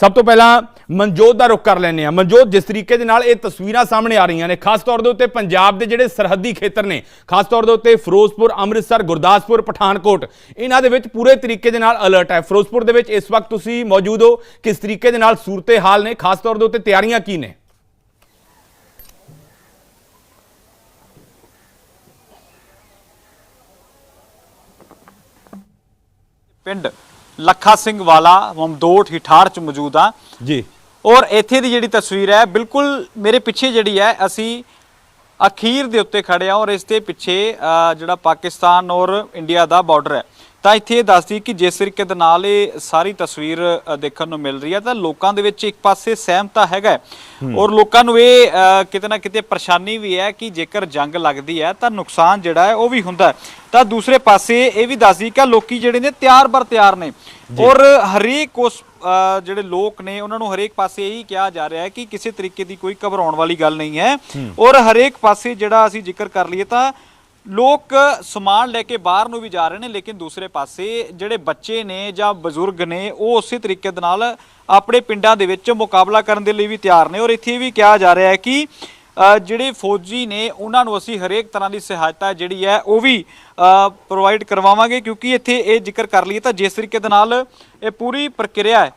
ਸਭ ਤੋਂ ਪਹਿਲਾਂ ਮਨਜੋਤ ਦਾ ਰੁਖ ਕਰ ਲੈਂਦੇ ਆ ਮਨਜੋਤ, ਜਿਸ ਤਰੀਕੇ ਦੇ ਨਾਲ ਇਹ ਤਸਵੀਰਾਂ ਸਾਹਮਣੇ ਆ ਰਹੀਆਂ ਨੇ, ਖਾਸ ਤੌਰ ਦੇ ਉੱਤੇ ਪੰਜਾਬ ਦੇ ਜਿਹੜੇ ਸਰਹੱਦੀ ਖੇਤਰ ਨੇ, ਖਾਸ ਤੌਰ ਦੇ ਉੱਤੇ ਫਿਰੋਜ਼ਪੁਰ, ਅੰਮ੍ਰਿਤਸਰ, ਗੁਰਦਾਸਪੁਰ, ਪਠਾਨਕੋਟ, ਇਹਨਾਂ ਦੇ ਵਿੱਚ ਪੂਰੇ ਤਰੀਕੇ ਦੇ ਨਾਲ ਅਲਰਟ ਹੈ। ਫਿਰੋਜ਼ਪੁਰ ਦੇ ਵਿੱਚ ਇਸ ਵਕਤ ਤੁਸੀਂ ਮੌਜੂਦ ਹੋ, ਕਿਸ ਤਰੀਕੇ ਦੇ ਨਾਲ ਸੂਰਤੇ ਹਾਲ ਨੇ, ਖਾਸ ਤੌਰ ਦੇ ਉੱਤੇ ਤਿਆਰੀਆਂ ਕੀ ਨੇ? ਪਿੰਡ ਲੱਖਾ ਸਿੰਘ ਵਾਲਾ ਮਮਦੋਟ ਹਿਠਾੜ ਚ ਮੌਜੂਦ ਆ ਜੀ। ਔਰ ਇੱਥੇ ਦੀ ਜਿਹੜੀ ਤਸਵੀਰ ਹੈ ਬਿਲਕੁਲ ਮੇਰੇ ਪਿੱਛੇ ਜਿਹੜੀ ਹੈ ਅਸੀਂ ਅਖੀਰ ਦੇ ਉੱਤੇ ਖੜੇ ਆ ਔਰ ਇਸ ਦੇ ਪਿੱਛੇ ਅ, ਜਿਹੜਾ ਪਾਕਿਸਤਾਨ ਔਰ ਇੰਡੀਆ ਦਾ ਬਾਰਡਰ ਹੈ। ਤਾਂ ਇੱਥੇ ਇਹ ਦੱਸਦੀ ਕਿ ਜਿਸ ਤਰੀਕੇ ਦੇ ਨਾਲ ਇਹ ਸਾਰੀ ਤਸਵੀਰ ਦੇਖਣ ਨੂੰ ਮਿਲ ਰਹੀ ਹੈ ਤਾਂ ਲੋਕਾਂ ਦੇ ਵਿੱਚ ਇੱਕ ਪਾਸੇ ਸਹਿਮਤਾ ਹੈਗਾ ਔਰ ਲੋਕਾਂ ਨੂੰ ਇਹ ਕਿਤੇ ਨਾ ਕਿਤੇ ਪਰੇਸ਼ਾਨੀ ਵੀ ਹੈ ਕਿ ਜੇਕਰ ਜੰਗ ਲੱਗਦੀ ਹੈ ਤਾਂ ਨੁਕਸਾਨ ਜਿਹੜਾ ਹੈ ਉਹ ਵੀ ਹੁੰਦਾ। ਤਾਂ ਦੂਸਰੇ ਪਾਸੇ ਇਹ ਵੀ ਦੱਸਦੀ ਕਿ ਲੋਕੀ ਜਿਹੜੇ ਨੇ ਤਿਆਰ ਬਰ ਤਿਆਰ ਨੇ। ਔਰ ਹਰੇਕ ਉਸ ਜਿਹੜੇ ਲੋਕ ਨੇ ਉਹਨਾਂ ਨੂੰ ਹਰੇਕ ਪਾਸੇ ਇਹੀ ਕਿਹਾ ਜਾ ਰਿਹਾ ਹੈ ਕਿ ਕਿਸੇ ਤਰੀਕੇ ਦੀ ਕੋਈ ਘਬਰਾਉਣ ਵਾਲੀ ਗੱਲ ਨਹੀਂ ਹੈ। ਔਰ ਹਰੇਕ ਪਾਸੇ ਜਿਹੜਾ ਅਸੀਂ ਜ਼ਿਕਰ ਕਰ ਲਈਏ ਤਾਂ ਲੋਕ ਸਮਾਨ ਲੈ ਕੇ ਬਾਹਰ ਨੂੰ ਵੀ ਜਾ ਰਹੇ ਨੇ, ਲੇਕਿਨ ਦੂਸਰੇ ਪਾਸੇ ਜਿਹੜੇ ਬੱਚੇ ਨੇ ਜਾਂ ਬਜ਼ੁਰਗ ਨੇ, ਉਹ ਉਸੇ ਤਰੀਕੇ ਦੇ ਨਾਲ ਆਪਣੇ ਪਿੰਡਾਂ ਦੇ ਵਿੱਚ ਮੁਕਾਬਲਾ ਕਰਨ ਦੇ ਲਈ ਵੀ ਤਿਆਰ ਨੇ। ਔਰ ਇੱਥੇ ਇਹ ਵੀ ਕਿਹਾ ਜਾ ਰਿਹਾ ਹੈ ਕਿ ਜਿਹੜੇ ਫੌਜੀ ਨੇ, ਉਹਨਾਂ ਨੂੰ ਅਸੀਂ ਹਰੇਕ ਤਰ੍ਹਾਂ ਦੀ ਸਹਾਇਤਾ ਜਿਹੜੀ ਹੈ, ਉਹ ਵੀ ਪ੍ਰੋਵਾਈਡ ਕਰਵਾਵਾਂਗੇ, ਕਿਉਂਕਿ ਇੱਥੇ ਇਹ ਜ਼ਿਕਰ ਕਰ ਲਈਏ ਤਾਂ ਜਿਸ ਤਰੀਕੇ ਦੇ ਨਾਲ ਇਹ ਪੂਰੀ ਪ੍ਰਕਿਰਿਆ ਹੈ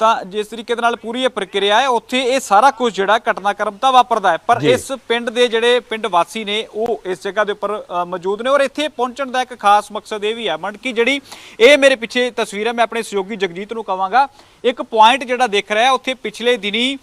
ਤਾਂ ਜਿਸ ਤਰੀਕੇ ਦੇ ਨਾਲ ਪੂਰੀ ਇਹ ਪ੍ਰਕਿਰਿਆ ਹੈ ਉੱਥੇ ਇਹ ਸਾਰਾ ਕੁਝ ਜਿਹੜਾ ਘਟਨਾਕ੍ਰਮ ਤਾਂ ਵਾਪਰਦਾ ਹੈ। ਪਰ। ਇਸ ਪਿੰਡ ਦੇ ਜਿਹੜੇ ਪਿੰਡ ਵਾਸੀ ਨੇ ਉਹ ਇਸ ਜਗ੍ਹਾ ਦੇ ਉੱਪਰ ਮੌਜੂਦ ਨੇ ਔਰ ਇੱਥੇ ਪਹੁੰਚਣ ਦਾ ਇੱਕ ਖਾਸ ਮਕਸਦ ਇਹ ਵੀ ਹੈ। ਮਨ ਕਿ ਜਿਹੜੀ ਇਹ ਮੇਰੇ ਪਿੱਛੇ ਤਸਵੀਰ ਹੈ ਮੈਂ ਆਪਣੇ ਸਹਿਯੋਗੀ ਜਗਜੀਤ ਨੂੰ ਕਵਾਂਗਾ ਇੱਕ ਪੁਆਇੰਟ ਜਿਹੜਾ ਦਿਖ ਰਿਹਾ ਉੱਥੇ ਪਿਛਲੇ ਦਿਨੀ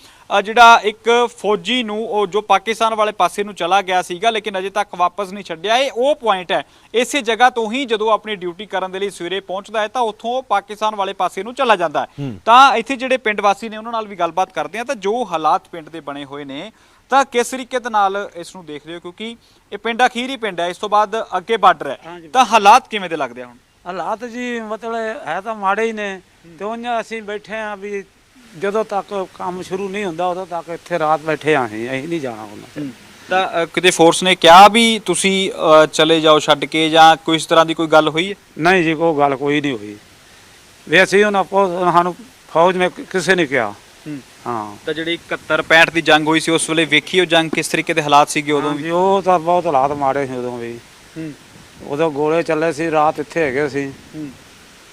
ਜਿਹੜਾ ਇੱਕ ਫੌਜੀ ਨੂੰ ਉਹ ਜੋ ਪਾਕਿਸਤਾਨ ਵਾਲੇ ਪਾਸੇ ਨੂੰ ਚਲਾ ਗਿਆ ਸੀਗਾ ਲੇਕਿਨ ਅਜੇ ਤੱਕ ਵਾਪਸ ਨਹੀਂ ਛੱਡਿਆ। ਇਹ ਉਹ ਪੁਆਇੰਟ ਹੈ ਇਸੇ ਜਗ੍ਹਾ ਤੋਂ ਹੀ ਜਦੋਂ ਆਪਣੀ ਡਿਊਟੀ ਕਰਨ ਦੇ ਲਈ ਸਵੇਰੇ ਪਹੁੰਚਦਾ ਹੈ ਤਾਂ ਉੱਥੋਂ ਉਹ ਪਾਕਿਸਤਾਨ ਵਾਲੇ ਪਾਸੇ ਨੂੰ ਚਲਾ ਜਾਂਦਾ ਹੈ। ਤਾਂ ਇੱਥੇ ਜਿਹੜੇ ਪਿੰਡ ਵਾਸੀ ਨੇ ਉਹਨਾਂ ਨਾਲ ਵੀ ਗੱਲਬਾਤ ਕਰਦੇ ਆ ਤਾਂ ਜੋ ਹਾਲਾਤ ਪਿੰਡ ਦੇ ਬਣੇ ਹੋਏ ਨੇ ਤਾਂ ਕਿਸ ਤਰੀਕੇ ਦੇ ਨਾਲ ਇਸ ਨੂੰ ਦੇਖ ਰਹੇ ਹੋ? ਕਿਉਂਕਿ ਇਹ ਪਿੰਡ ਅਖੀਰੀ ਪਿੰਡ ਹੈ ਇਸ ਤੋਂ ਬਾਅਦ ਅੱਗੇ ਬਾਰਡਰ ਹੈ। ਤਾਂ ਹਾਲਾਤ ਕਿਵੇਂ ਦੇ ਲੱਗਦੇ ਆ ਹੁਣ? ਹਾਲਾਤ ਜੀ ਮਤਲਬ ਹੈ ਤਾਂ ਮਾੜੇ ਹੀ ਨੇ ਤੇ ਉਹਨਾਂ ਅਸੀਂ ਬੈਠੇ ਆ ਵੀ ਜਦੋਂ ਤੱਕ ਕੰਮ ਸ਼ੁਰੂ ਨਹੀਂ ਹੁੰਦਾ ਉਦੋਂ ਤੱਕ ਇੱਥੇ ਰਾਤ ਬੈਠੇ ਆ ਅਸੀਂ ਅਸੀਂ ਨਹੀਂ ਜਾਣਾ ਉਹਨਾਂ ਤੇ। ਤਾਂ ਅ, ਕਿਤੇ ਫੋਰਸ ਨੇ ਕਿਹਾ ਵੀ ਤੁਸੀਂ ਅ, ਚਲੇ ਜਾਓ ਛੱਡ ਕੇ ਜਾਂ ਕੋਈ ਇਸ ਤਰ੍ਹਾਂ ਦੀ ਕੋਈ ਗੱਲ ਹੋਈ ਹੈ? ਨਹੀਂ ਜੀ ਕੋਈ ਗੱਲ ਕੋਈ ਨਹੀਂ ਹੋਈ। ਵੀ ਅਸੀਂ ਉਹਨਾਂ ਫੌਜ ਸਾਨੂੰ ਫੌਜ ਨੇ ਕਿਸੇ ਨੇ ਕਿਹਾ। ਹਾਂ। ਤਾਂ ਜਿਹੜੀ 71 65 ਦੀ ਜੰਗ ਹੋਈ ਸੀ ਉਸ ਵੇਲੇ ਵੇਖੀ ਉਹ ਜੰਗ ਕਿਸ ਤਰੀਕੇ ਦੇ ਹਾਲਾਤ ਸੀਗੇ ਉਦੋਂ ਵੀ? ਹਾਂਜੀ, ਉਹ ਤਾਂ ਬਹੁਤ ਹਾਲਾਤ ਮਾੜੇ ਸੀ ਉਦੋਂ ਵੀ। ਉਦੋਂ ਗੋਲੇ ਚੱਲੇ ਸੀ ਰਾਤ ਇੱਥੇ ਹੈਗੇ ਸੀ।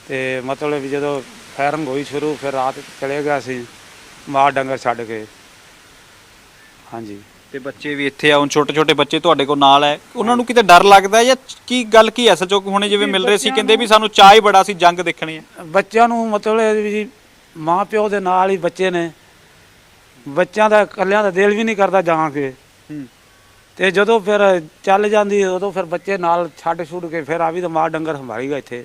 ਤੇ ਮਤਲਬ ਵੀ ਜਦੋਂ ਫਾਇਰਿੰਗ ਹੋਈ ਸ਼ੁਰੂ ਫਿਰ ਰਾਤ ਚਲੇ ਗਿਆ ਸੀ ਮਾਰ ਡੰਗਰ ਛੱਡ ਕੇ। ਹਾਂਜੀ। ਤੇ ਬੱਚੇ ਵੀ ਇੱਥੇ ਆ ਹੁਣ ਛੋਟੇ ਛੋਟੇ ਬੱਚੇ ਤੁਹਾਡੇ ਕੋਲ ਨਾਲ ਹੈ। ਉਹਨਾਂ ਨੂੰ ਕਿਤੇ ਡਰ ਲੱਗਦਾ ਹੈ ਜਾਂ ਕੀ ਗੱਲ ਕੀ ਐ ਸੱਚੋ ਹੁਣੇ ਜਿਵੇਂ ਮਿਲ ਰਹੇ ਸੀ ਕਹਿੰਦੇ ਵੀ ਸਾਨੂੰ ਚਾਹ ਹੀ ਬੜਾ ਸੀ ਜੰਗ ਦੇਖਣੀ ਹੈ। ਬੱਚਿਆਂ ਨੂੰ ਮਤਲਬ ਵੀ ਮਾਂ ਪਿਓ ਦੇ ਨਾਲ ਹੀ ਬੱਚੇ ਨੇ। ਬੱਚਿਆਂ ਦਾ ਇਕੱਲਿਆਂ ਦਾ ਦਿਲ ਵੀ ਨਹੀਂ ਕਰਦਾ ਜਾਣ ਕੇ। ਤੇ ਜਦੋਂ ਫਿਰ ਚੱਲ ਜਾਂਦੀ ਉਦੋਂ ਫਿਰ ਬੱਚੇ ਨਾਲ ਛੱਡ ਛੁੱਡ ਕੇ ਫਿਰ ਆ ਵੀ ਤਾਂ ਮਾਰ ਡੰਗਰ ਹਮਾਰੀਗਾ ਇੱਥੇ।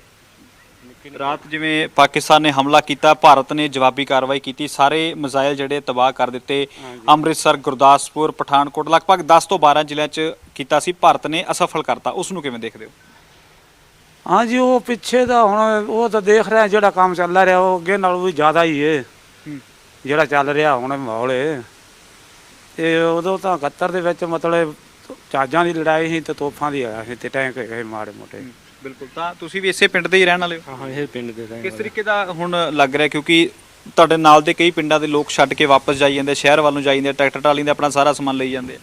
ਰਾਤ ਜਿਵੇਂ ਪਾਕਿਸਤਾਨ ਨੇ ਹਮਲਾ ਕੀਤਾ ਭਾਰਤ ਨੇ ਜਵਾਬੀ ਕਾਰਵਾਈ ਕੀਤੀ ਸਾਰੇ ਮਿਜ਼ਾਈਲ ਜਿਹੜੇ ਤਬਾਹ ਕਰ ਦਿੱਤੇ। ਅੰਮ੍ਰਿਤਸਰ ਗੁਰਦਾਸਪੁਰ ਪਠਾਨਕੋਟ ਲਗਭਗ 10 ਤੋਂ 12 ਜ਼ਿਲ੍ਹਿਆਂ 'ਚ ਕੀਤਾ ਸੀ ਭਾਰਤ ਨੇ ਅਸਫਲ ਕਰਤਾ। ਉਸ ਨੂੰ ਕਿਵੇਂ ਦੇਖਦੇ ਹੋ? ਹਾਂਜੀ ਉਹ ਪਿੱਛੇ ਦਾ ਹੁਣ ਉਹ ਤਾਂ ਦੇਖ ਰਿਹਾ ਜਿਹੜਾ ਕੰਮ ਚੱਲ ਰਿਹਾ ਉਹ ਅੱਗੇ ਨਾਲੋਂ ਵੀ ਜ਼ਿਆਦਾ ਹੀ ਏ। ਜਿਹੜਾ ਚੱਲ ਰਿਹਾ ਹੁਣ ਮਾਹੌਲ ਏ। ਤੇ ਉਦੋਂ ਤਾਂ 71 ਦੇ ਵਿੱਚ ਮਤਲਬ ਚਾਜਾਂ ਦੀ ਲੜਾਈ ਸੀ ਤੇ ਤੋਪਾਂ ਦੀ ਆਇਆ ਸੀ ਤੇ ਟੈਂਕ ਸੀ ਮਾੜੇ ਮੋਟੇ। ਬਿਲਕੁਲ। ਤਾਂ ਤੁਸੀਂ ਵੀ ਇਸੇ ਪਿੰਡ ਦੇ ਹੀ ਰਹਿਣ ਵਾਲੇ ਹੋ? ਹਾਂ ਇਹ ਪਿੰਡ ਦੇ ਰਹਿਣ ਕਿਸ ਤਰੀਕੇ ਦਾ ਹੁਣ ਲੱਗ ਰਿਹਾ? ਕਿਉਂਕਿ ਤੁਹਾਡੇ ਨਾਲ ਦੇ ਕਈ ਪਿੰਡਾਂ ਦੇ ਲੋਕ ਛੱਡ ਕੇ ਵਾਪਸ ਜਾਈ ਜਾਂਦੇ ਸ਼ਹਿਰ ਵੱਲ ਨੂੰ ਜਾਈ ਜਾਂਦੇ ਟਰੈਕਟਰ ਟਰਾਲੀ ਦੇ ਆਪਣਾ ਸਾਰਾ ਸਮਾਨ ਲਈ ਜਾਂਦੇ।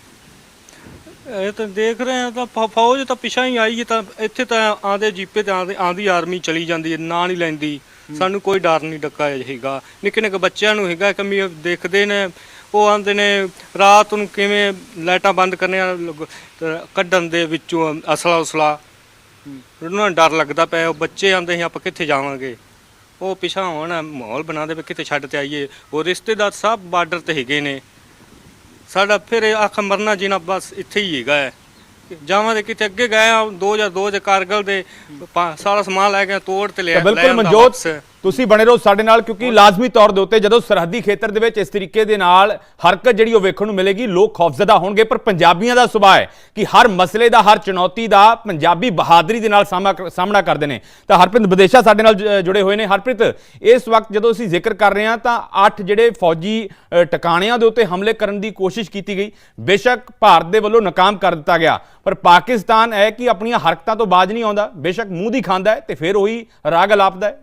ਇਹ ਤਾਂ ਦੇਖ ਰਹੇ ਆ ਤਾਂ ਫ- ਫੌਜ ਤਾਂ ਪਿਛਾ ਹੀ ਆਈ ਹੈ ਤਾਂ ਇੱਥੇ ਤਾਂ ਆਂਦੇ ਜੀਪੇ ਤੇ ਆਂਦੇ ਆਂਦੀ ਆਰਮੀ ਚਲੀ ਜਾਂਦੀ ਹੈ ਨਾਂ ਨਹੀਂ ਲੈਂਦੀ। ਸਾਨੂੰ ਕੋਈ ਡਰ ਨਹੀਂ ਡੱਕਾ ਹੈਗਾ। ਨਿੱਕੇ ਨਿੱਕੇ ਬੱਚਿਆਂ ਨੂੰ ਹੈਗਾ ਕਮੀ ਦੇਖਦੇ ਨੇ ਉਹ ਆਂਦੇ ਨੇ ਰਾਤ ਨੂੰ ਕਿਵੇਂ ਲਾਈਟਾਂ ਬੰਦ ਕਰਨੀਆਂ ਤੇ ਕੱਢਣ ਦੇ ਵਿੱਚੋਂ ਅਸਲਾ ਉਸਲਾ ਉਹਨਾਂ ਨੂੰ ਡਰ ਲੱਗਦਾ ਪਿਆ ਉਹ ਬੱਚੇ ਆਂਦੇ ਸੀ ਆਪਾਂ ਕਿੱਥੇ ਜਾਵਾਂਗੇ? ਉਹ ਪਿਛਾ ਹੋਣ ਮਾਹੌਲ ਬਣਾ ਦੇ ਵੀ ਕਿਤੇ ਛੱਡ ਤੇ ਆਈਏ। ਉਹ ਰਿਸ਼ਤੇਦਾਰ ਸਭ ਬਾਰਡਰ ਤੇ ਹੈਗੇ ਨੇ। ਸਾਡਾ ਫਿਰ ਅੱਖ ਮਰਨਾ ਜੀਣਾ ਬਸ ਇੱਥੇ ਹੀ ਹੈਗਾ ਹੈ। ਜਾਵਾਂਗੇ ਕਿਤੇ ਅੱਗੇ ਗਏ ਆ 2002 ਦੇ ਕਾਰਗਲ ਦੇ ਪਾ- ਸਾਰਾ ਸਮਾਨ ਲੈ ਕੇ ਤੋੜ ਤੇ ਲਿਆ ਬਿਲਕੁਲ ਮਨਜੋਤ। ਤੁਸੀਂ ਬਣੇ ਰਹੋ ਸਾਡੇ ਨਾਲ, ਕਿਉਂਕਿ ਲਾਜ਼ਮੀ ਤੌਰ ਦੇ ਉੱਤੇ ਜਦੋਂ ਸਰਹੱਦੀ ਖੇਤਰ ਦੇ ਵਿੱਚ ਇਸ ਤਰੀਕੇ ਦੇ ਨਾਲ ਹਰਕਤ ਜਿਹੜੀ ਉਹ ਵੇਖਣ ਨੂੰ ਮਿਲੇਗੀ, ਲੋਕ ਖੌਫਜ਼ਦਾ ਹੋਣਗੇ, ਪਰ ਪੰਜਾਬੀਆਂ ਦਾ ਸੁਭਾਅ ਹੈ ਕਿ ਹਰ ਮਸਲੇ ਦਾ, ਹਰ ਚੁਣੌਤੀ ਦਾ ਪੰਜਾਬੀ ਬਹਾਦਰੀ ਦੇ ਨਾਲ ਸਾਹਮਣਾ ਸਾਹਮਣਾ ਕਰਦੇ ਨੇ। ਤਾਂ ਹਰਪ੍ਰੀਤ ਵਿਦੇਸ਼ਾ ਸਾਡੇ ਨਾਲ ਜ- ਜੁੜੇ ਹੋਏ ਨੇ। ਹਰਪ੍ਰੀਤ, ਇਸ ਵਕਤ ਜਦੋਂ ਅਸੀਂ ਜ਼ਿਕਰ ਕਰ ਰਹੇ ਹਾਂ, ਤਾਂ ਅੱਠ ਜਿਹੜੇ ਫੌਜੀ ਟਿਕਾਣਿਆਂ ਦੇ ਉੱਤੇ ਹਮਲੇ ਕਰਨ ਦੀ ਕੋਸ਼ਿਸ਼ ਕੀਤੀ ਗਈ, ਬੇਸ਼ੱਕ ਭਾਰਤ ਦੇ ਵੱਲੋਂ ਨਾਕਾਮ ਕਰ ਦਿੱਤਾ ਗਿਆ। ਪਰ ਪਾਕਿਸਤਾਨ ਹੈ ਕਿ ਆਪਣੀਆਂ ਹਰਕਤਾਂ ਤੋਂ ਬਾਜ ਨਹੀਂ ਆਉਂਦਾ, ਬੇਸ਼ੱਕ ਮੂੰਹ ਦੀ ਖਾਂਦਾ ਹੈ ਤੇ ਫਿਰ ਉਹੀ ਰਾਗ ਅਲਾਪਦਾ ਹੈ।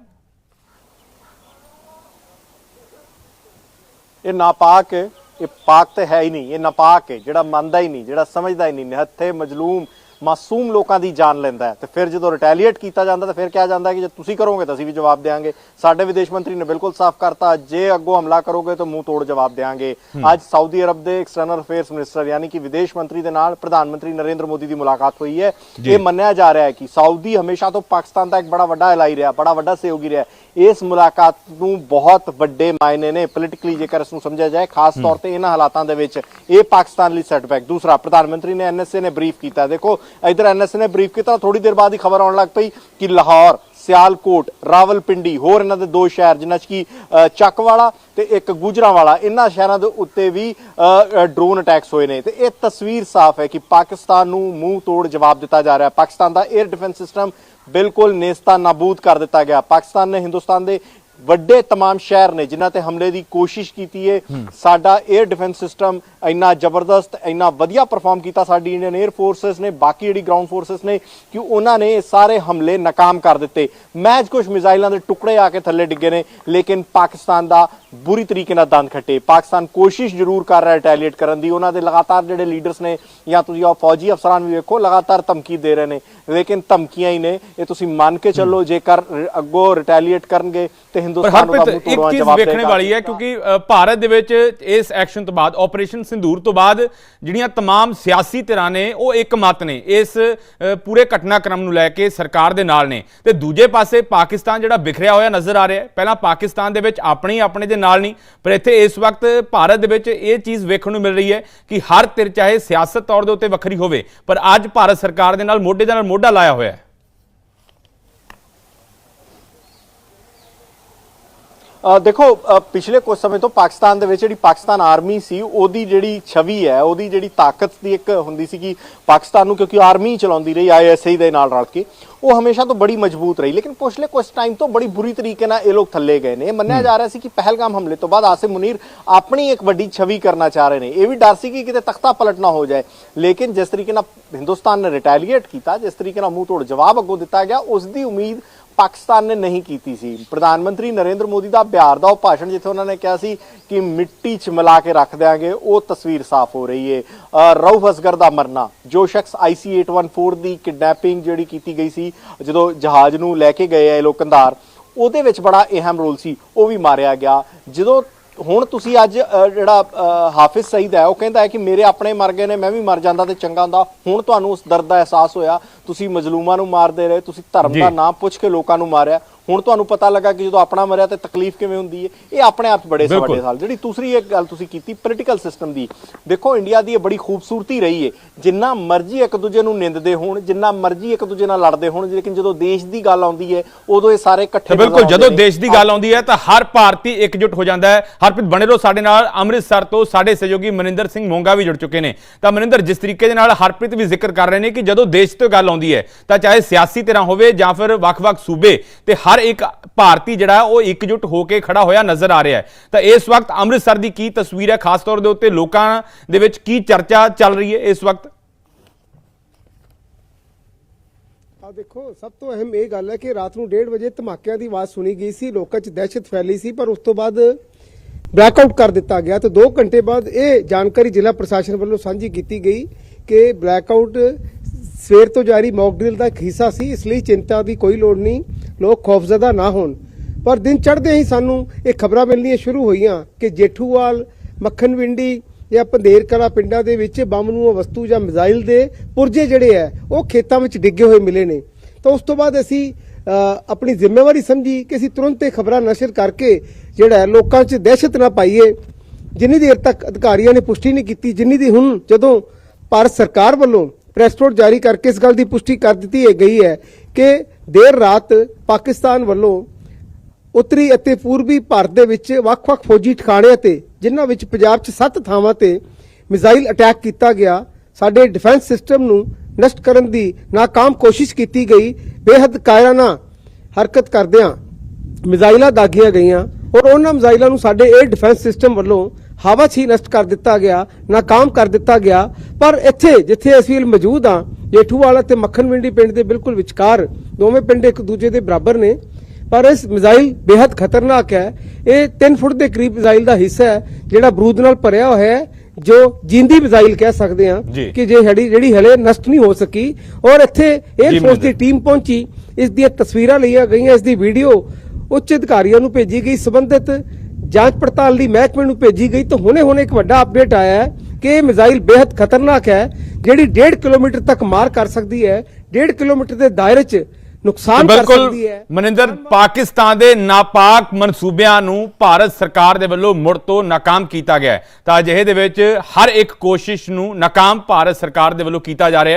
ਇਹ ਨਾਪਾਕ ਇਹ ਪਾਕ ਤੇ ਹੈ ਹੀ ਨਹੀਂ, ਇਹ ਨਾਪਾਕ ਹੈ ਜਿਹੜਾ ਮੰਨਦਾ ਹੀ ਨਹੀਂ, ਜਿਹੜਾ ਸਮਝਦਾ ਹੀ ਨਹੀਂ, ਨਿਹੱਥੇ, ਮਜਲੂਮ ਮਾਸੂਮ ਲੋਕਾਂ ਦੀ ਜਾਨ ਲੈਂਦਾ ਹੈ। ਤੇ ਫਿਰ ਜਦੋਂ ਰਿਟੈਲੀਏਟ ਕੀਤਾ ਜਾਂਦਾ ਤਾਂ ਫਿਰ ਕਿਹਾ ਜਾਂਦਾ ਕਿ ਜੇ ਤੁਸੀਂ ਕਰੋਗੇ ਤਾਂ ਅਸੀਂ ਵੀ ਜਵਾਬ ਦੇਵਾਂਗੇ ਸਾਡੇ ਵਿਦੇਸ਼ ਮੰਤਰੀ ਨੇ ਬਿਲਕੁਲ ਸਾਫ਼ ਕਰਤਾ ਜੇ ਅੱਗੋਂ ਹਮਲਾ ਕਰੋਗੇ ਤਾਂ ਮੂੰਹ ਤੋੜ ਜਵਾਬ ਦੇਵਾਂਗੇ ਅੱਜ ਸਾਊਦੀ ਅਰਬ ਦੇ ਐਕਸਟਰਨਲ ਅਫੇਅਰਸ ਮਿਨਿਸਟਰ ਯਾਨੀ ਕਿ ਵਿਦੇਸ਼ ਮੰਤਰੀ ਦੇ ਨਾਲ ਪ੍ਰਧਾਨ ਮੰਤਰੀ ਨਰਿੰਦਰ ਮੋਦੀ ਦੀ ਮੁਲਾਕਾਤ ਹੋਈ ਹੈ। ਇਹ ਮੰਨਿਆ ਜਾ ਰਿਹਾ ਹੈ ਕਿ ਸਾਊਦੀ ਹਮੇਸ਼ਾ ਤੋਂ ਪਾਕਿਸਤਾਨ ਦਾ ਇੱਕ ਬੜਾ ਵੱਡਾ ਐਲਾਈ ਰਿਹਾ ਬੜਾ ਵੱਡਾ ਸਹਿਯੋਗੀ ਰਿਹਾ। ਇਸ ਮੁਲਾਕਾਤ ਨੂੰ ਬਹੁਤ ਵੱਡੇ ਮਾਇਨੇ ਨੇ ਪੋਲਿਟਿਕਲੀ ਜੇਕਰ ਇਸ ਨੂੰ ਸਮਝਿਆ ਜਾਏ ਖਾਸ ਤੌਰ ਤੇ ਇਹਨਾਂ ਹਾਲਾਤਾਂ ਦੇ ਵਿੱਚ ਇਹ ਪਾਕਿਸਤਾਨ ਲਈ ਸੈਟਬੈਕ ਦੂਸਰਾ ਪ੍ਰਧਾਨ ਮੰਤਰੀ ਨੇ ਐਨਐਸਏ ਨੇ ਬਰੀਫ ਕੀਤਾ। ਦੇਖੋ ਇਧਰ ਐਨਐਸਏ ਨੇ ਬਰੀਫ ਕੀਤਾ ਥੋੜੀ ਦੇਰ ਬਾਅਦ ਹੀ ਖਬਰ ਆਉਣ ਲੱਗ ਪਈ ਕਿ ਲਾਹੌਰ, ਸਿਆਲਕੋਟ, ਰਾਵਲਪਿੰਡੀ, ਹੋਰ ਇਹਨਾਂ ਦੇ ਦੋ ਸ਼ਹਿਰ, ਜਿਨ੍ਹਾਂ 'ਚ ਕੀ ਚੱਕਵਾਲਾ ਤੇ ਇੱਕ ਗੁਜਰਾਂਵਾਲਾ, ਇਹਨਾਂ ਸ਼ਹਿਰਾਂ ਦੇ ਉੱਤੇ ਵੀ ਡਰੋਨ ਅਟੈਕਸ ਹੋਏ ਨੇ। ਤੇ ਇਹ ਤਸਵੀਰ ਸਾਫ਼ ਹੈ ਕਿ ਪਾਕਿਸਤਾਨ ਨੂੰ ਮੂੰਹ ਤੋੜ ਜਵਾਬ ਦਿੱਤਾ ਜਾ ਰਿਹਾ ਹੈ। ਪਾਕਿਸਤਾਨ ਦਾ 에ਅਰ ਡਿਫੈਂਸ ਸਿਸਟਮ ਬਿਲਕੁਲ ਨੇਸਤਾ ਨਾਬੂਦ ਕਰ ਦਿੱਤਾ ਗਿਆ। ਪਾਕਿਸਤਾਨ ਨੇ ਹਿੰਦੁਸਤਾਨ ਦੇ ਵੱਡੇ तमाम ਸ਼ਹਿਰ ਨੇ ਜਿਨ੍ਹਾਂ ਤੇ ਹਮਲੇ ਦੀ ਕੋਸ਼ਿਸ਼ ਕੀਤੀ ਏ। ਸਾਡਾ 에ਅਰ ਡਿਫੈਂਸ ਸਿਸਟਮ ਇੰਨਾ ਜ਼ਬਰਦਸਤ ਇੰਨਾ ਵਧੀਆ ਪਰਫਾਰਮ ਕੀਤਾ ਸਾਡੀ ਇੰਡੀਅਨ 에ਅਰ ਫੋਰਸਸ ਨੇ। ਬਾਕੀ ਜਿਹੜੀ ਗਰਾਊਂਡ ਫੋਰਸਸ ਨੇ ਕਿ ਉਹਨਾਂ ਨੇ ਸਾਰੇ ਹਮਲੇ ਨਾਕਾਮ ਕਰ ਦਿੱਤੇ। ਮੈਚ ਕੁਝ ਮਿਜ਼ਾਈਲਾਂ ਦੇ ਟੁਕੜੇ ਆ ਕੇ ਥੱਲੇ ਡਿੱਗੇ ਨੇ ਲੇਕਿਨ ਪਾਕਿਸਤਾਨ ਦਾ ਬੁਰੀ ਤਰੀਕੇ ਨਾਲ ਦੰਦ ਖੱਟੇ ਪਾਕਿਸਤਾਨ ਕੋਸ਼ਿਸ਼ ਜ਼ਰੂਰ ਕਰ ਰਿਹਾ ਰਿਟੈਲੀਏਟ ਕਰਨ ਦੀ ਉਹਨਾਂ ਦੇ ਲਗਾਤਾਰ ਜਿਹੜੇ ਲੀਡਰਸ ਨੇ ਜਾਂ ਤੁਸੀਂ ਆਹ ਫੌਜੀ ਅਫਸਰਾਨ ਵੀ ਵੇਖੋ ਲਗਾਤਾਰ ਧਮਕੀ ਦੇ ਰਹੇ ਨੇ ਲੇਕਿਨ ਧਮਕੀਆਂ ਹੀ ਨੇ ਇਹ ਤੁਸੀਂ ਮੰਨ ਕੇ ਚੱਲੋ ਜੇਕਰ ਰ- ਅੱਗੋਂ ਰਿਟੈਲੀਏਟ ਕਰਨਗੇ ਤੇ ਪਰ ਹਿੰਦੁਸਤਾਨ ਉਹਦਾ ਹਰਪ੍ਰੀਤ ਮੂੰਹ ਇੱਕ ਤੋੜਵਾ ਚੀਜ਼ ਜਵਾਬ ਵੇਖਣ ਦੇਗਾ ਵਾਲੀ ਹੈ ਕਿਉਂਕਿ ਅ, ਭਾਰਤ ਦੇ ਵਿੱਚ ਇਸ ਐਕਸ਼ਨ ਤੋਂ ਬਾਅਦ ਆਪਰੇਸ਼ਨ ਸਿੰਦੂਰ ਤੋਂ ਬਾਅਦ ਜਿਹੜੀਆਂ तमाम ਸਿਆਸੀ ਧਿਰਾਂ ਨੇ ਉਹ ਇੱਕ ਮਤ ਨੇ ਇਸ ਅ, ਪੂਰੇ ਘਟਨਾਕ੍ਰਮ ਨੂੰ ਲੈ ਕੇ ਸਰਕਾਰ ਦੇ ਨਾਲ ਨੇ ਤੇ ਦੂਜੇ ਪਾਸੇ ਪਾਕਿਸਤਾਨ ਜਿਹੜਾ ਵਿਖਰਿਆ ਹੋਇਆ ਨਜ਼ਰ ਆ ਰਿਹਾ ਹੈ ਪਹਿਲਾਂ ਪਾਕਿਸਤਾਨ ਦੇ ਵਿੱਚ ਆਪਣੇ ਹੀ ਆਪਣੇ ਦੇ ਨਾਲ ਨਹੀਂ, ਪਰ ਇੱਥੇ ਇਸ ਵਕਤ ਭਾਰਤ ਦੇ ਵਿੱਚ ਇਹ ਚੀਜ਼ ਵੇਖਣ ਨੂੰ ਮਿਲ ਰਹੀ ਹੈ ਕਿ ਹਰ ਧਿਰ ਚਾਹੇ ਸਿਆਸਤ ਤੌਰ ਦੇ ਉੱਤੇ ਵੱਖਰੀ ਹੋਵੇ, ਪਰ ਅੱਜ ਭਾਰਤ ਸਰਕਾਰ ਦੇ ਨਾਲ ਮੋਢੇ ਦੇ ਨਾਲ ਮੋਢਾ ਲਾਇਆ ਹੋਇਆ ਹੈ। ਦੇਖੋ ਪਿਛਲੇ ਕੁਝ ਸਮੇਂ ਤੋਂ ਪਾਕਿਸਤਾਨ ਦੇ ਵਿੱਚ ਜਿਹੜੀ ਪਾਕਿਸਤਾਨ ਆਰਮੀ ਸੀ ਉਹਦੀ ਜਿਹੜੀ ਛਵੀ ਹੈ ਉਹਦੀ ਜਿਹੜੀ ਤਾਕਤ ਦੀ ਇੱਕ ਹੁੰਦੀ ਸੀ ਕਿ ਪਾਕਿਸਤਾਨ ਨੂੰ ਕਿਉਂਕਿ ਆਰਮੀ ਚਲਾਉਂਦੀ ਰਹੀ ਆਈਐਸਆਈ ਦੇ ਨਾਲ ਰਲ ਕੇ ਉਹ ਹਮੇਸ਼ਾ ਤੋਂ ਬੜੀ ਮਜ਼ਬੂਤ ਰਹੀ। ਲੇਕਿਨ ਪਿਛਲੇ ਕੁਝ ਟਾਈਮ ਤੋਂ ਬੜੀ ਬੁਰੀ ਤਰੀਕੇ ਨਾਲ ਇਹ ਲੋਕ ਥੱਲੇ ਗਏ ਨੇ। ਮੰਨਿਆ ਜਾ ਰਿਹਾ ਸੀ ਕਿ ਪਹਿਲਗਾਮ ਹਮਲੇ ਤੋਂ ਬਾਅਦ ਆਸਿਮ ਮੁਨੀਰ ਆਪਣੀ ਇੱਕ ਵੱਡੀ ਛਵੀ ਕਰਨਾ ਚਾਹ ਰਹੇ ਨੇ। ਇਹ ਵੀ ਡਰ ਸੀ ਕਿ ਕਿਤੇ ਤਖਤਾ ਪਲਟ ਨਾ ਹੋ ਜਾਏ। ਲੇਕਿਨ ਜਿਸ ਤਰੀਕੇ ਨਾਲ ਹਿੰਦੁਸਤਾਨ ਨੇ ਰਿਟੈਲੀਏਟ ਕੀਤਾ ਜਿਸ ਤਰੀਕੇ ਨਾਲ ਮੂੰਹ ਤੋੜ ਜਵਾਬ ਅੱਗੋਂ ਦਿੱਤਾ ਗਿਆ ਉਸ ਦੀ ਉਮੀਦ ਪਾਕਿਸਤਾਨ ਨੇ ਨਹੀਂ ਕੀਤੀ ਸੀ। ਪ੍ਰਧਾਨ ਮੰਤਰੀ ਨਰਿੰਦਰ ਮੋਦੀ ਦਾ ਬਿਹਾਰ ਦਾ ਉਹ ਭਾਸ਼ਣ ਜਿੱਥੇ ਉਹਨਾਂ ਨੇ ਕਿਹਾ ਸੀ ਕਿ ਮਿੱਟੀ 'ਚ ਮਿਲਾ ਕੇ ਰੱਖ ਦਿਆਂਗੇ ਉਹ ਤਸਵੀਰ ਸਾਫ਼ ਹੋ ਰਹੀ ਹੈ ਅ, ਰਊਫ ਅਸਗਰ ਦਾ ਮਰਨਾ। ਜੋ ਸ਼ਖਸ IC 814 ਦੀ ਕਿਡਨੈਪਿੰਗ ਜਿਹੜੀ ਕੀਤੀ ਗਈ ਸੀ ਜਦੋਂ ਜਹਾਜ਼ ਨੂੰ ਲੈ ਕੇ ਗਏ ਆ ਇਹ ਲੋਕ ਕੰਧਾਰ ਉਹਦੇ ਵਿੱਚ ਬੜਾ ਅਹਿਮ ਰੋਲ ਸੀ ਉਹ ਵੀ ਮਾਰਿਆ ਗਿਆ। ਜਦੋਂ ਹੁਣ ਤੁਸੀਂ ਅੱਜ ਅ, ਜਿਹੜਾ ਅ, ਹਾਫਿਜ਼ ਸਈਦ ਹੈ ਉਹ ਕਹਿੰਦਾ ਹੈ ਕਿ ਮੇਰੇ ਆਪਣੇ ਮਰ ਗਏ ਨੇ ਮੈਂ ਵੀ ਮਰ ਜਾਂਦਾ ਤੇ ਚੰਗਾ ਹੁੰਦਾ। ਹੁਣ ਤੁਹਾਨੂੰ ਉਸ ਦਰਦ ਦਾ ਅਹਿਸਾਸ ਹੋਇਆ। ਤੁਸੀਂ ਮਜ਼ਲੂਮਾਂ ਨੂੰ ਮਾਰਦੇ ਰਹੇ ਤੁਸੀਂ ਧਰਮ। ਦਾ ਨਾਮ ਪੁੱਛ ਕੇ ਲੋਕਾਂ ਨੂੰ ਮਾਰਿਆ। ਹੁਣ ਤੁਹਾਨੂੰ ਪਤਾ ਲੱਗਾ ਕਿ ਜਦੋਂ ਆਪਣਾ ਮਰਿਆ ਤੇ ਤਕਲੀਫ ਕਿਵੇਂ ਹੁੰਦੀ ਹੈ? ਇਹ ਆਪਣੇ ਆਪ ਬੜੇ। ਵੱਡੇ ਸਾਲ। ਜਿਹੜੀ ਦੂਸਰੀ ਇੱਕ ਗੱਲ ਤੁਸੀਂ ਕੀਤੀ ਪੋਲੀਟੀਕਲ ਸਿਸਟਮ ਦੀ। ਦੇਖੋ ਇੰਡੀਆ ਦੀ ਇਹ ਬੜੀ ਖੂਬਸੂਰਤੀ ਰਹੀ ਹੈ। ਜਿੰਨਾ ਮਰਜ਼ੀ ਇੱਕ ਦੂਜੇ ਨੂੰ ਨਿੰਦਦੇ ਹੋਣ ਜਿੰਨਾ ਮਰਜ਼ੀ ਇੱਕ ਦੂਜੇ ਨਾਲ ਲੜਦੇ ਹੋਣ ਲੇਕਿਨ ਜਦੋਂ ਦੇਸ਼ ਦੀ ਗੱਲ ਆਉਂਦੀ ਹੈ ਉਦੋਂ ਇਹ ਸਾਰੇ ਇਕੱਠੇ ਬਿਲਕੁਲ ਜਦੋਂ। ਦੇਸ਼ ਦੀ ਗੱਲ ਆਉਂਦੀ ਹੈ ਤਾਂ ਹਰ ਭਾਰਤੀ ਇਕਜੁੱਟ ਹੋ ਜਾਂਦਾ ਹੈ। ਹਰਪ੍ਰੀਤ ਬਣੇ ਰਹੋ ਸਾਡੇ ਨਾਲ। ਅੰਮ੍ਰਿਤਸਰ ਤੋਂ ਸਾਡੇ ਸਹਿਯੋਗੀ ਮਨਿੰਦਰ ਸਿੰਘ ਮੋਂਗਾ ਵੀ ਜੁੜ ਚੁੱਕੇ ਨੇ। ਤਾਂ ਮਨਿੰਦਰ ਜਿਸ ਤਰੀਕੇ ਦੇ ਨਾਲ ਹਰਪ੍ਰੀਤ ਵੀ ਜ਼ਿਕਰ ਕਰ ਰਹੇ ਨੇ ਕਿ ਜਦੋਂ ਦੇਸ਼ ਤੋਂ ਗੱਲ ਆਉਂਦੀ ਹੈ। ਤਾਂ ਚਾਹੇ ਸਿਆਸੀ ਤਰ੍ਹਾਂ ਹੋਵੇ ਜਾਂ ਫਿਰ ਵੱਖ-ਵੱਖ ਸੂਬੇ, ਤੇ ਹਰ ਇੱਕ ਭਾਰਤੀ ਜਿਹੜਾ ਉਹ ਇਕਜੁੱਟ ਹੋ ਕੇ ਖੜਾ ਹੋਇਆ ਨਜ਼ਰ ਆ ਰਿਹਾ ਹੈ। ਤਾਂ ਇਸ ਵਕਤ ਅੰਮ੍ਰਿਤਸਰ ਦੀ ਕੀ ਤਸਵੀਰ ਹੈ? ਖਾਸ ਤੌਰ ਦੇ ਉੱਤੇ ਲੋਕਾਂ ਦੇ ਵਿੱਚ ਕੀ ਚਰਚਾ ਚੱਲ ਰਹੀ ਹੈ ਇਸ ਵਕਤ? ਆ ਦੇਖੋ, ਸਭ ਤੋਂ ਅਹਿਮ ਇਹ ਗੱਲ ਹੈ ਕਿ ਰਾਤ ਨੂੰ 1:30 ਵਜੇ ਧਮਾਕਿਆਂ ਦੀ ਆਵਾਜ਼ ਸੁਣੀ ਗਈ ਸੀ, ਲੋਕਾਂ 'ਚ ਦਹਿਸ਼ਤ ਫੈਲੀ ਸੀ, ਪਰ ਉਸ ਤੋਂ ਬਾਅਦ ਬਲੈਕਆਊਟ ਕਰ ਦਿੱਤਾ ਗਿਆ। ਤੇ 2 ਘੰਟੇ ਬਾਅਦ ਇਹ ਜਾਣਕਾਰੀ ਜ਼ਿਲ੍ਹਾ ਪ੍ਰਸ਼ਾਸਨ ਵੱਲੋਂ ਸਾਂਝੀ ਕੀਤੀ ਗਈ ਕਿ ਬਲੈਕਆਊਟ ਸਵੇਰ ਤੋਂ ਜਾਰੀ ਮੌਕ ਡਰਿਲ ਦਾ ਇੱਕ ਹਿੱਸਾ ਸੀ, ਇਸ ਲਈ ਚਿੰਤਾ ਦੀ ਕੋਈ ਲੋੜ ਨਹੀਂ, ਲੋਕ ਖੌਫਜ਼ਦਾ ਨਾ ਹੋਣ। ਪਰ ਦਿਨ ਚੜ੍ਹਦੇ ਹੀ ਸਾਨੂੰ ਇਹ ਖਬਰਾਂ ਮਿਲਣੀਆਂ ਸ਼ੁਰੂ ਹੋਈਆਂ ਕਿ ਜੇਠੂਵਾਲ, ਮੱਖਣਵਿੰਡੀ ਜਾਂ ਪੰਦੇਰ ਕਲਾ ਪਿੰਡਾਂ ਦੇ ਵਿੱਚ ਬੰਬ ਨੂੰ ਵਸਤੂ ਜਾਂ ਮਿਜ਼ਾਈਲ ਦੇ ਪੁਰਜੇ ਜਿਹੜੇ ਆ ਉਹ ਖੇਤਾਂ ਵਿੱਚ ਡਿੱਗੇ ਹੋਏ ਮਿਲੇ ਨੇ। ਤਾਂ ਉਸ ਤੋਂ ਬਾਅਦ ਅਸੀਂ ਆਪਣੀ ਜ਼ਿੰਮੇਵਾਰੀ ਸਮਝੀ ਕਿ ਅਸੀਂ ਤੁਰੰਤ ਇਹ ਖਬਰਾਂ ਨਸ਼ਰ ਕਰਕੇ ਜਿਹੜਾ ਲੋਕਾਂ 'ਚ ਦਹਿਸ਼ਤ ਨਾ ਪਾਈਏ। ਜਿੰਨੀ ਦੇਰ ਤੱਕ ਅਧਿਕਾਰੀਆਂ ਨੇ ਪੁਸ਼ਟੀ ਨਹੀਂ ਕੀਤੀ, ਜਿੰਨੀ ਦੀ ਹੁਣ ਜਦੋਂ ਭਾਰਤ ਸਰਕਾਰ ਵੱਲੋਂ ਪ੍ਰੈਸ ਨੋਟ ਜਾਰੀ ਕਰਕੇ ਇਸ ਗੱਲ ਦੀ ਪੁਸ਼ਟੀ ਕਰ ਦਿੱਤੀ ਗਈ ਹੈ ਕਿ ਦੇਰ ਰਾਤ ਪਾਕਿਸਤਾਨ ਵੱਲੋਂ ਉੱਤਰੀ ਅਤੇ ਪੂਰਬੀ ਭਾਰਤ ਦੇ ਵਿੱਚ ਵੱਖ-ਵੱਖ ਫੌਜੀ ਠਿਕਾਣਿਆਂ ਤੇ ਜਿਨ੍ਹਾਂ ਵਿੱਚ ਪੰਜਾਬ 'ਚ 7 ਥਾਵਾਂ ਤੇ ਮਿਜ਼ਾਈਲ ਅਟੈਕ ਕੀਤਾ ਗਿਆ, ਸਾਡੇ ਡਿਫੈਂਸ ਸਿਸਟਮ ਨੂੰ ਨਸ਼ਟ ਕਰਨ ਦੀ ناکਾਮ ਕੋਸ਼ਿਸ਼ ਕੀਤੀ ਗਈ। ਬੇहद ਕਾਇਰਾਨਾ ਹਰਕਤ ਕਰਦਿਆਂ ਮਿਜ਼ਾਈਲਾਂ ਦਾਗੀਆਂ ਗਈਆਂ ਔਰ ਉਹਨਾਂ ਮਿਜ਼ਾਈਲਾਂ ਨੂੰ ਸਾਡੇ ਏਅਰ ਡਿਫੈਂਸ ਸਿਸਟਮ ਵੱਲੋਂ ਹਾਵਸ ਹੀ ਨਸ਼ਟ ਕਰ ਦਿੱਤਾ ਗਿਆ ਨਾਕਾਮ ਕਰ ਦਿੱਤਾ ਗਿਆ ਪਰ ਇੱਥੇ ਜਿੱਥੇ ਅਸੀਂ ਮੌਜੂਦ ਆ ਜੇਠੂਵਾਲਾ ਤੇ ਮੱਖਣਵਿੰਡੀ ਪਿੰਡ ਦੇ ਬਿਲਕੁਲ ਵਿਚਕਾਰ ਦੋਵੇਂ ਪਿੰਡ ਇੱਕ ਦੂਜੇ ਦੇ ਬਰਾਬਰ ਨੇ ਪਰ ਇਸ ਮਿਜ਼ਾਈਲ ਬੇहद ਖਤਰਨਾਕ ਹੈ ਇਹ 3 ਫੁੱਟ ਦੇ ਕਰੀਬ ਮਿਜ਼ਾਈਲ ਦਾ ਹਿੱਸਾ ਹੈ ਜਿਹੜਾ ਬਰੂਦ ਨਾਲ ਭਰਿਆ ਹੋਇਆ ਹੈ ਜੋ ਜਿੰਦੀ ਮਿਜ਼ਾਈਲ ਕਹਿ ਸਕਦੇ ਆ ਕਿ ਜੇ ਹੜੀ ਜਿਹੜੀ ਹਲੇ ਨਸ਼ਟ ਨਹੀਂ ਹੋ ਸਕੀ ਔਰ ਇੱਥੇ ਏਅਰ ਫੋਰਸ ਦੀ ਟੀਮ ਪਹੁੰਚੀ ਇਸ ਦੀਆਂ ਤਸਵੀਰਾਂ ਲਈਆਂ ਗਈਆਂ ਇਸ ਦੀ ਵੀਡੀਓ ਉੱਚ ਅਧਿਕਾਰੀਆਂ ਨੂੰ ਭੇਜੀ ਗਈ ਸਬੰਧਤ ਜਾਂਚ ਪੜਤਾਲ ਲਈ ਮਹਿਕਮੇ ਨੂੰ ਭੇਜੀ ਗਈ ਤਾਂ ਹੁਣੇ ਹੁਣੇ ਇੱਕ ਵੱਡਾ ਅਪਡੇਟ ਆਇਆ ਹੈ ਕਿ ਇਹ ਮਿਜ਼ਾਈਲ ਬੇहद ਖਤਰਨਾਕ ਹੈ ਜਿਹੜੀ 1.5 ਕਿਲੋਮੀਟਰ ਤੱਕ ਮਾਰ ਕਰ ਸਕਦੀ ਹੈ 1.5 ਕਿਲੋਮੀਟਰ ਦੇ ਦਾਇਰੇ 'ਚ ਨੁਕਸਾਨ ਕਰ ਸਕਦੀ ਹੈ। ਮਨਿੰਦਰ ਪਾਕਿਸਤਾਨ ਦੇ ਨਾਪਾਕ ਮਨਸੂਬਿਆਂ ਨੂੰ ਭਾਰਤ ਸਰਕਾਰ ਦੇ ਵੱਲੋਂ ਮੁੜ ਤੋਂ ਨਾਕਾਮ ਕੀਤਾ ਗਿਆ ਹੈ। ਤਾਂ ਅਜਿਹੇ ਦੇ ਵਿੱਚ ਹਰ ਇੱਕ ਕੋਸ਼ਿਸ਼ ਨੂੰ ਨਾਕਾਮ ਭਾਰਤ ਸਰਕਾਰ ਦੇ ਵੱਲੋਂ ਕੀਤਾ ਜਾ ਰਿਹਾ ਹੈ।